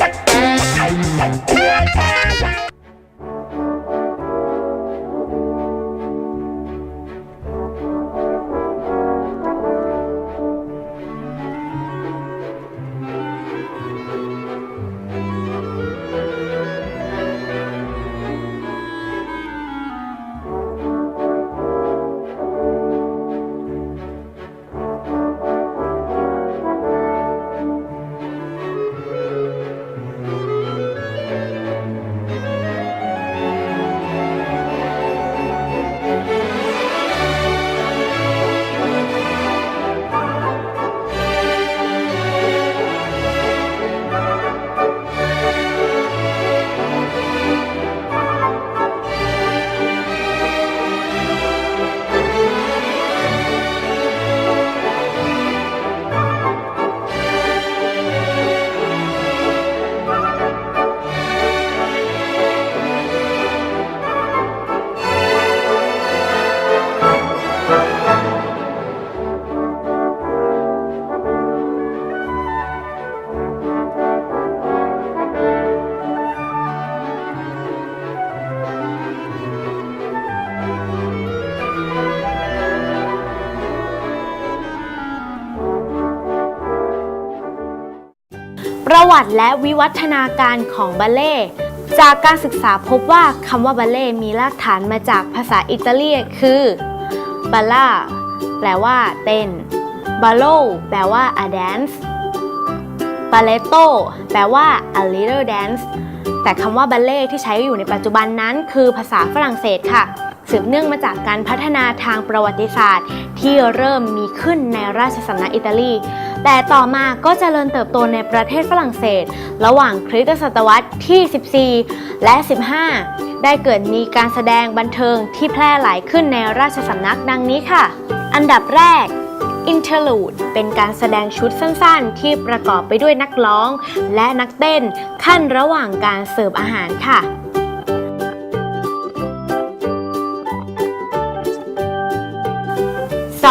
ปร วัติและวิวัฒนาการของบัลเล่ จากการศึกษาพบว่าคำว่าบัลเล่มีรากฐานมาจากภาษาอิตาเลียคือบัลล่าแปลว่าเต้นบ a ลโลแปลว่า a dance บ a เลโตแปลว่า a little dance แต่คำว่าบัลเล่ที่ใช้อยู่ในปัจจุบันนั้น คือภาษาฝรั่งเศสค่ะ สืบเนื่องมาจากการพัฒนาทางประวัติศาสตร์ ที่เริ่มมีขึ้นในราชสำนักอิตาลี แต่ต่อมาก็เจริญเติบโตในประเทศฝรั่งเศส ระหว่างคริสตศตวรรษที่ 14 และ 15 ได้เกิดมีการแสดงบันเทิงที่แพร่หลายขึ้นในราชสำนักดังนี้ค่ะ อันดับแรก Interlude เป็นการแสดงชุดสั้นๆ ที่ประกอบไปด้วยนักร้อง และนักเต้นขั้นระหว่างการเสิร์ฟอาหารค่ะ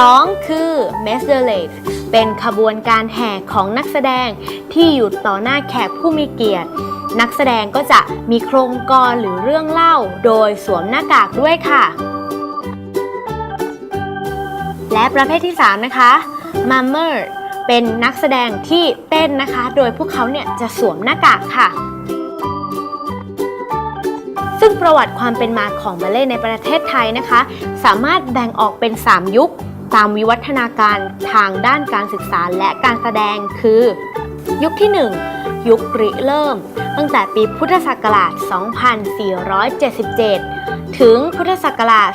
2. คือ m e s d e l a t e เป็นขบวนการแห่ของนักแสดงที่อยู่ต่อหน้าแขกผู้มีเกียรติ นักแสดงก็จะมีโครงกรหรือเรื่องเล่า โดยสวมหน้ากากด้วยค่ะ และประเภทที่ 3 นะคะ m u m m e r เป็นนักแสดงที่เต้นนะคะ โดยพวกเขาเนี่ยจะสวมหน้ากากค่ะซึ่งประวัติความเป็นมาของบัลเล่ในประเทศไทยนะคะ สามารถแบ่งออกเป็น 3 ยุค ตามวิวัฒนาการทางด้านการศึกษาและการแสดงคือ ยุคที่ 1 ยุคริเริ่ม ตั้งแต่ปีพุทธศักราช 2477 ถึงพุทธศักราช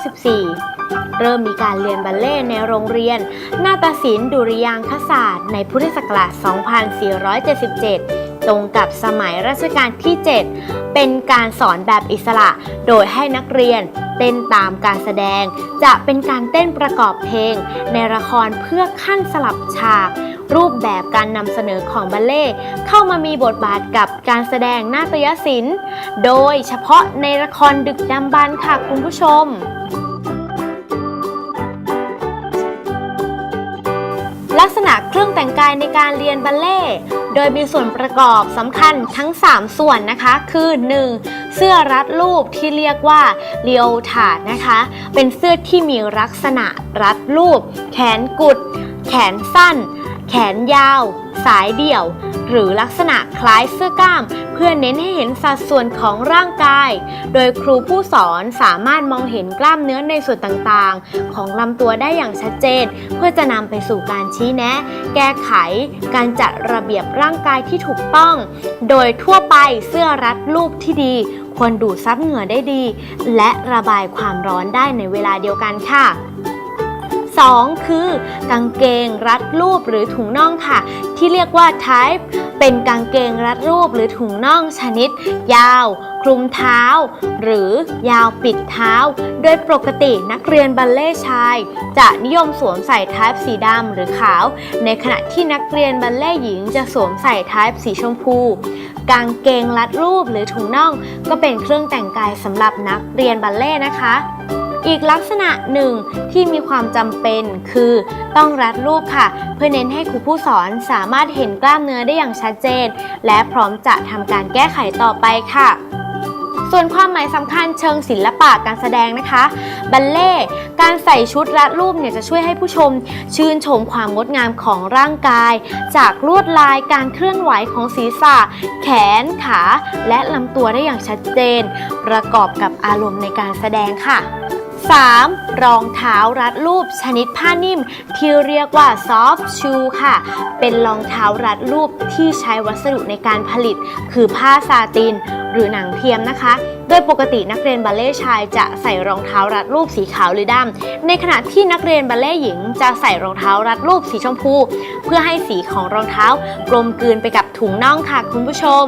2494 เริ่มมีการเรียนบัลเล่ในโรงเรียน นาฏศิลป์ดุริยางคศาสตร์ ในพุทธศักราช 2477 ตรงกับสมัยรัชกาลที่ 7 เป็นการสอนแบบอิสระ โดยให้นักเรียนเต้นตามการแสดง จะเป็นการเต้นประกอบเพลง ในละครเพื่อขั้นสลับฉาก รูปแบบการนำเสนอของบัลเล่เข้ามามีบทบาทกับการแสดงนาฏยศิลป์ โดยเฉพาะในละครดึกดำบรรค่ะคุณผู้ชม แต่งกายในการเรียนบัลเล่โดยมีส่วนประกอบสำคัญทั้ง 3 ส่วนนะคะ คือ 1. เสื้อรัดรูปที่เรียกว่าเรียวถาดนะคะ เป็นเสื้อที่มีลักษณะรัดรูป แขนกุด แขนสั้น แขนยาว สายเดี่ยว หรือลักษณะคล้ายเสื้อกล้าม เพื่อเน้นให้เห็นสัดส่วนของร่างกาย โดยครูผู้สอนสามารถมองเห็นกล้ามเนื้อในส่วนต่างๆ ของลำตัวได้อย่างชัดเจน เพื่อจะนำไปสู่การชี้แนะ แก้ไข การจัดระเบียบร่างกายที่ถูกต้อง โดยทั่วไปเสื้อรัดรูปที่ดีควรดูดซับเหงื่อได้ดี และระบายความร้อนได้ในเวลาเดียวกันค่ะ 2 คือกางเกงรัดรูปหรือถุงน่องค่ะ ที่เรียกว่า type เป็นกางเกงรัดรูปหรือถุงน่องชนิด ยาว คลุมเท้า หรือยาวปิดเท้า โดยปกตินักเรียนบัลเล่ชาย จะนิยมสวมใส่ type สีดำหรือขาว ในขณะที่นักเรียนบัลเล่หญิงจะสวมใส่ type สีชมพู กางเกงรัดรูปหรือถุงน่อง ก็เป็นเครื่องแต่งกายสำหรับนักเรียนบัลเล่นะคะ อีกลักษณะหนึ่งที่มีความจำเป็นคือต้องรัดรูปค่ะ เพื่อเน้นให้ครูผู้สอนสามารถเห็นกล้ามเนื้อได้อย่างชัดเจน และพร้อมจะทำการแก้ไขต่อไปค่ะ ส่วนความหมายสำคัญเชิงศิลปะการแสดงนะคะ บัลเล่การใส่ชุดรัดรูปเนี่ยจะช่วยให้ผู้ชม ชื่นชมความงดงามของร่างกาย จากลวดลายการเคลื่อนไหวของศีรษะ แขนขา และลำตัวได้อย่างชัดเจน ประกอบกับอารมณ์ในการแสดงค่ะ 3. รองเท้ารัดรูปชนิดผ้านิ่ม ที่เรียกว่า soft shoe ค่ะ เป็นรองเท้ารัดรูปที่ใช้วัสดุในการผลิต คือผ้าซาติน หรือหนังเทียมนะคะ โดยปกตินักเรียนบัลเล่ชายจะใส่รองเท้ารัดรูปสีขาวหรือดำ ในขณะที่นักเรียนบัลเล่หญิงจะใส่รองเท้ารัดรูปสีชมพู เพื่อให้สีของรองเท้ากลมกลืนไปกับถุงน่องค่ะคุณผู้ชม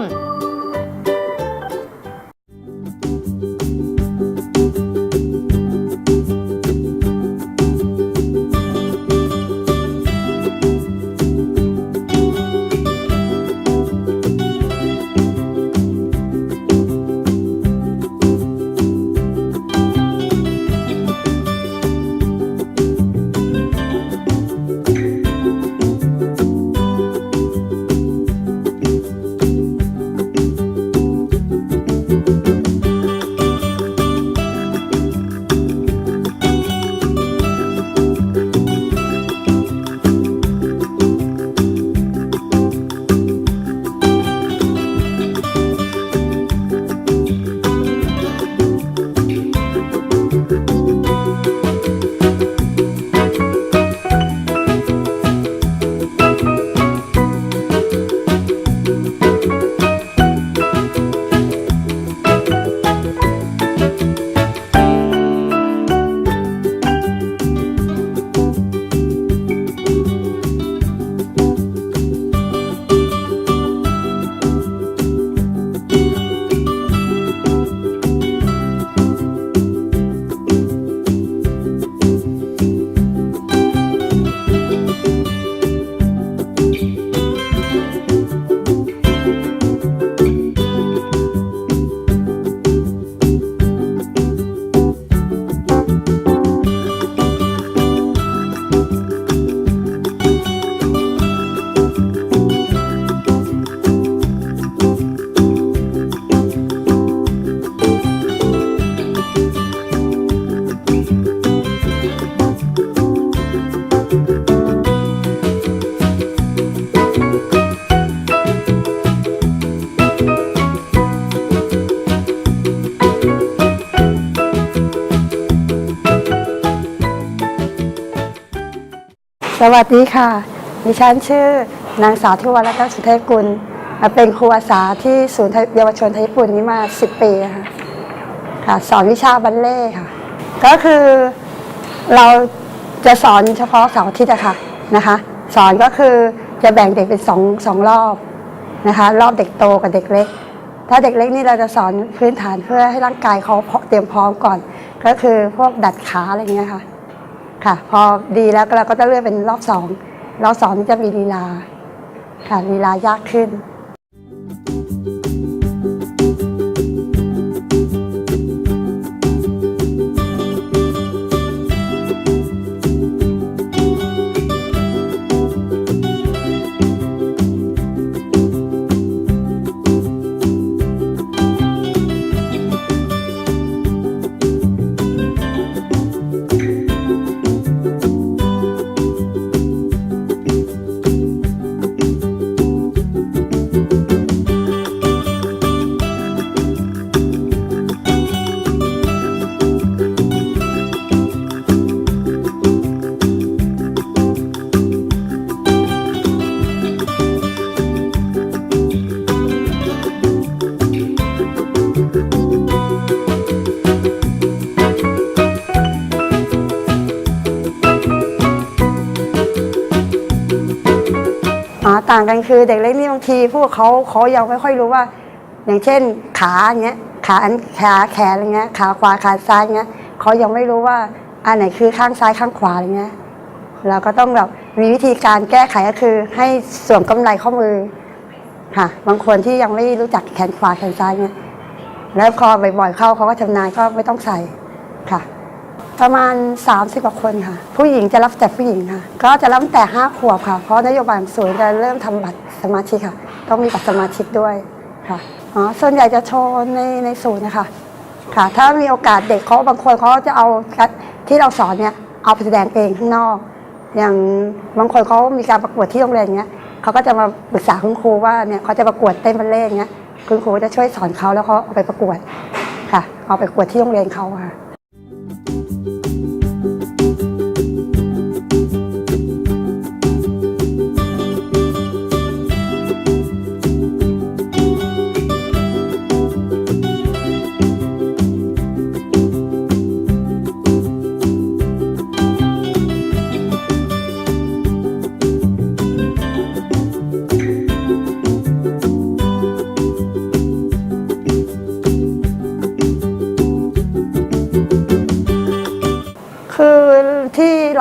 สวัสดีค่ะ ดิฉันชื่อนางสาวทิวารัตน์สุเทพกุล เป็นครูอาสาที่ศูนย์เยาวชนไทยญี่ปุ่นนี้มา 10 ปีค่ะค่ะสอนวิชาบัลเล่ค่ะ ก็คือเราจะสอนเฉพาะเสาร์อาทิตย์อะค่ะนะคะ สอนก็คือจะแบ่งเด็กเป็นสองสองรอบนะคะ รอบเด็กโตกับเด็กเล็ก ถ้าเด็กเล็กนี่เราจะสอนพื้นฐานเพื่อให้ร่างกายเขาเตรียมพร้อมก่อน ก็คือพวกดัดขาอะไรเงี้ยค่ะ ค่ะ พอดีแล้วเราก็จะเลื่อนเป็นรอบสองรอบสองนี่จะมีลีลา ค่ะลีลายากขึ้น ต่างกันคือเด็กเล็กนี่บางทีพวกเขาเขายังไม่ค่อยรู้ว่า อย่างเช่นขาอย่างเงี้ยขาอันขาแขนอะไรเงี้ยขาขวาขาซ้ายเงี้ยเขายังไม่รู้ว่าอันไหนคือข้างซ้ายข้างขวาอะไรเงี้ยเราก็ต้องแบบมีวิธีการแก้ไขก็คือให้สวมกำไรข้อมือค่ะ บางคนที่ยังไม่รู้จักแขนขวาแขนซ้ายเงี้ยแล้วพอบ่อยๆเข้าเขาก็ชำนาญก็ไม่ต้องใส่ค่ะ ประมาณ 30กว่าคนค่ะ ผู้หญิงจะรับแต่ผู้หญิงค่ะ ก็จะรับแต่ 5 ขวบค่ะ เพราะนโยบายศูนย์จะเริ่มทำบัตรสมาชิกค่ะ ต้องมีบัตรสมาชิกด้วยค่ะอ๋อส่วนใหญ่จะโชว์ในในศูนย์นะคะค่ะ ถ้ามีโอกาสเด็กเขาบางคนเขาจะเอาที่เราสอนเนี่ยเอาไปแสดงเองข้างนอก อย่างบางคนเขามีการประกวดที่โรงเรียนเงี้ยเขาก็จะมาปรึกษาคุณครูว่าเนี่ยเขาจะประกวดเต้นบัลเล่ต์เงี้ยคุณครูจะช่วยสอนเขาแล้วเขาเอาไปประกวดค่ะ เอาไปประกวดที่โรงเรียนเขาค่ะ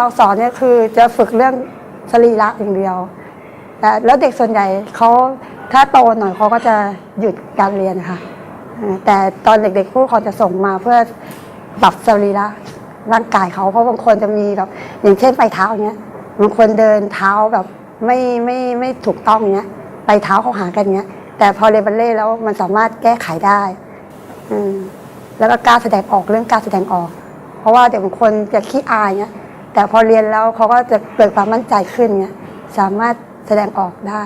เราสอนเนี่ยคือจะฝึกเรื่องสรีระอย่างเดียว แต่แล้วเด็กส่วนใหญ่เขาถ้าโตหน่อยเขาก็จะหยุดการเรียนนะคะเอ่อแต่ตอนเด็กๆผู้ปกครองจะส่งมาเพื่อปรับสรีระร่างกายเขาเพราะบางคนจะมีแบบอย่างเช่นไปเท้าเงี้ยบางคนเดินเท้าแบบไม่ไม่ไม่ถูกต้องเงี้ยไปเท้าเขาหากันเงี้ย แต่พอเรียนบัลเล่แล้วมันสามารถแก้ไขได้อืมแล้วก็การแสดงออกเรื่องการแสดงออก เพราะว่าเด็กบางคนจะขี้อายเงี้ย แต่พอเรียนแล้วเขาก็จะเกิดความมั่นใจขึ้นเงี้ยสามารถแสดงออกได้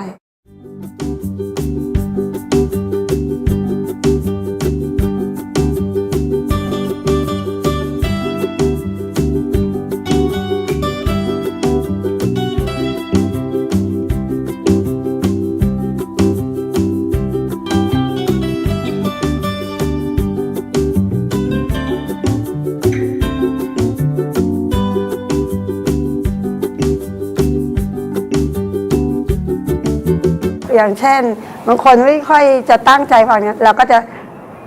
อย่างเช่นบางคนไม่ค่อยจะตั้งใจฟังเนี่ยเราก็จะ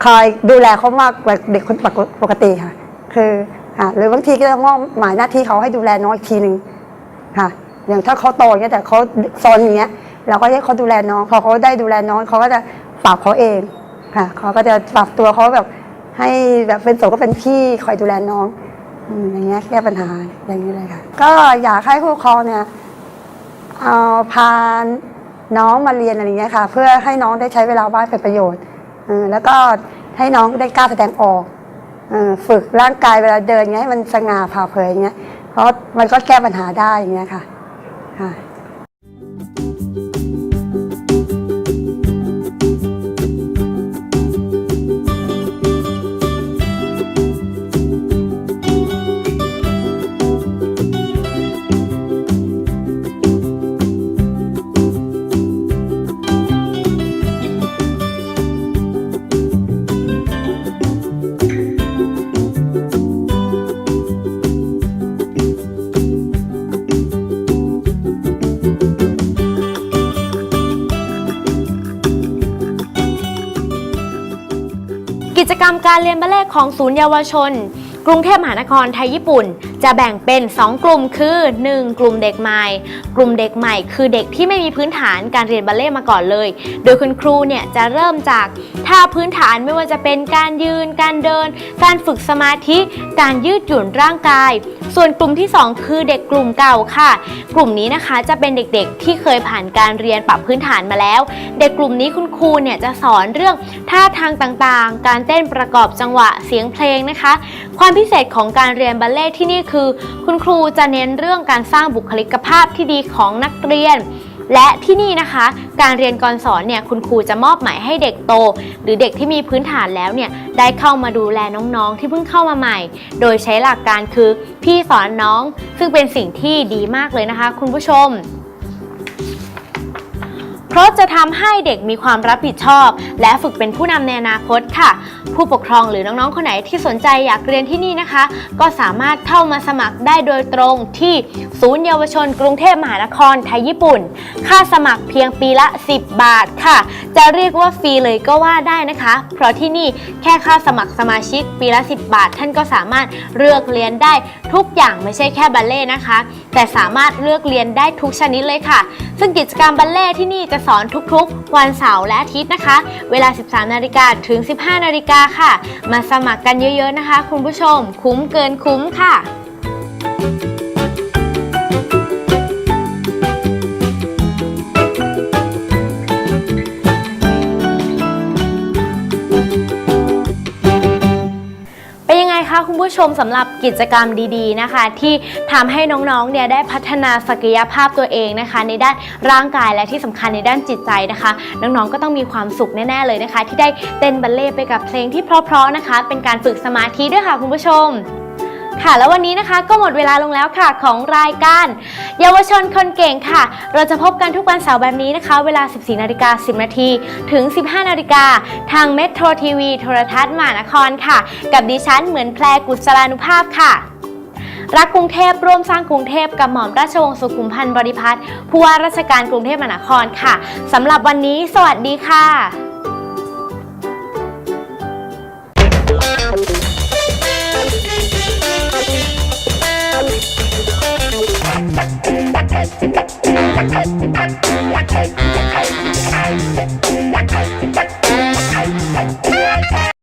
คอยดูแลเขามากกว่าเด็กคนปกติค่ะ คืออะหรือบางทีก็จะมอบหมายหน้าที่เขาให้ดูแลน้องอีกทีหนึ่งค่ะ อย่างถ้าเขาโตเงี้ยแต่เขาซนอย่างเงี้ยเราก็ให้เขาดูแลน้อง พอเขาได้ดูแลน้องเขาก็จะปรับเขาเองค่ะเขาก็จะปรับตัวเขาแบบให้แบบเป็นโสก็เป็นพี่คอยดูแลน้องอย่างเงี้ยแก้ปัญหาอย่างนี้เลยค่ะ ก็อยากให้ผู้ปกครองเนี่ยเอาพาน น้องมาเรียนอะไรเงี้ยค่ะ เพื่อให้น้องได้ใช้เวลาว่างเป็นประโยชน์อแล้วก็ให้น้องได้กล้าแสดงออกอฝึกร่างกายเวลาเดินเงี้ยให้มันสง่าผ่าเผยเงี้ยเพราะมันก็แก้ปัญหาได้อย่างเงี้ยค่ะ การเรียนบัลเล่ของศูนย์เยาวชน กรุงเทพมหานครไทยญี่ปุ่น จะแบ่งเป็น 2 กลุ่มคือ 1. กลุ่มเด็กใหม่ กลุ่มเด็กใหม่ คือเด็กที่ไม่มีพื้นฐานการเรียนบัลเล่มาก่อนเลย โดยคุณครูเนี่ยจะเริ่มจากท่าพื้นฐานไม่ว่าจะเป็นการยืน การเดิน การฝึกสมาธิ การยืดหยุ่นร่างกาย ส่วนกลุ่มที่ 2 คือเด็กกลุ่มเก่าค่ะ กลุ่มนี้นะคะจะเป็นเด็กๆ ที่เคยผ่านการเรียนปรับพื้นฐานมาแล้ว เด็กกลุ่มนี้คุณครูเนี่ยจะสอนเรื่องท่าทางต่างๆ การเต้นประกอบจังหวะเสียงเพลงนะคะ ความพิเศษของการเรียนบัลเล่ที่นี่คือ คุณครูจะเน้นเรื่องการสร้างบุคลิกภาพที่ดีของนักเรียน และที่นี่นะคะ การเรียนการสอนเนี่ยคุณครูจะมอบหมายให้เด็กโต หรือเด็กที่มีพื้นฐานแล้วเนี่ยได้เข้ามาดูแลน้องๆ ที่เพิ่งเข้ามาใหม่ โดยใช้หลักการคือพี่สอนน้อง ซึ่งเป็นสิ่งที่ดีมากเลยนะคะ คุณผู้ชม ราะจะทำให้เด็กมีความรับผิดชอบ และฝึกเป็นผู้นำในอนาคตค่ะ ผู้ปกครองหรือน้องๆ คนไหนที่สนใจอยากเรียนที่นี่นะคะ ก็สามารถเข้ามาสมัครได้โดยตรงที่ศูนย์เยาวชน กรุงเทพมหานครไทยญี่ปุ่น ค่าสมัครเพียงปีละ 10 บาทค่ะ จะเรียกว่าฟรีเลยก็ว่าได้นะคะ เพราะที่นี่แค่ค่าสมัครสมาชิกปีละ 10 บาท ท่านก็สามารถเลือกเรียนได้ทุกอย่างไม่ใช่แค่บัลเล่ต์นะคะ แต่สามารถเลือกเรียนได้ทุกชนิดเลยค่ะ ซึ่งกิจกรรมบัลเล่ที่นี่จะสอนทุกๆ วันเสาร์และอาทิตย์นะคะ เวลา 13 นาฬิกาถึง 15 นาฬิกาค่ะ มาสมัครกันเยอะๆนะคะ คุณผู้ชม คุ้มเกินคุ้มค่ะ คะคุณผู้ชมสำหรับกิจกรรมดีๆนะคะ ที่ทำให้น้องๆเนี่ยได้พัฒนาศักยภาพตัวเองนะคะ ในด้านร่างกายและที่สำคัญในด้านจิตใจนะคะ น้องๆก็ต้องมีความสุขแน่ๆเลยนะคะ ที่ได้เต้นบัลเล่ไปกับเพลงที่เพราะๆนะคะ เป็นการฝึกสมาธิด้วยค่ะคุณผู้ชม ค่ะ แล้ววันนี้นะคะก็หมดเวลาลงแล้วค่ะของรายการ เยาวชนคนเก่งค่ะ เราจะพบกันทุกวันเสาร์แบบนี้นะคะ เวลา 14นาฬิกา10 นาทีถึง 15นาฬิกาทางเมโทรทีวีโทรทัศน์มหานครค่ะ กับดิฉันเหมือนแพรกุศลานุภาพค่ะรักกรุงเทพร่วมสร้างกรุงเทพกับหม่อมราชวงศ์สุขุมพันธ์บริพัตรผู้ว่าราชการกรุงเทพมหานครค่ะสำหรับวันนี้ สวัสดีค่ะ Thank you.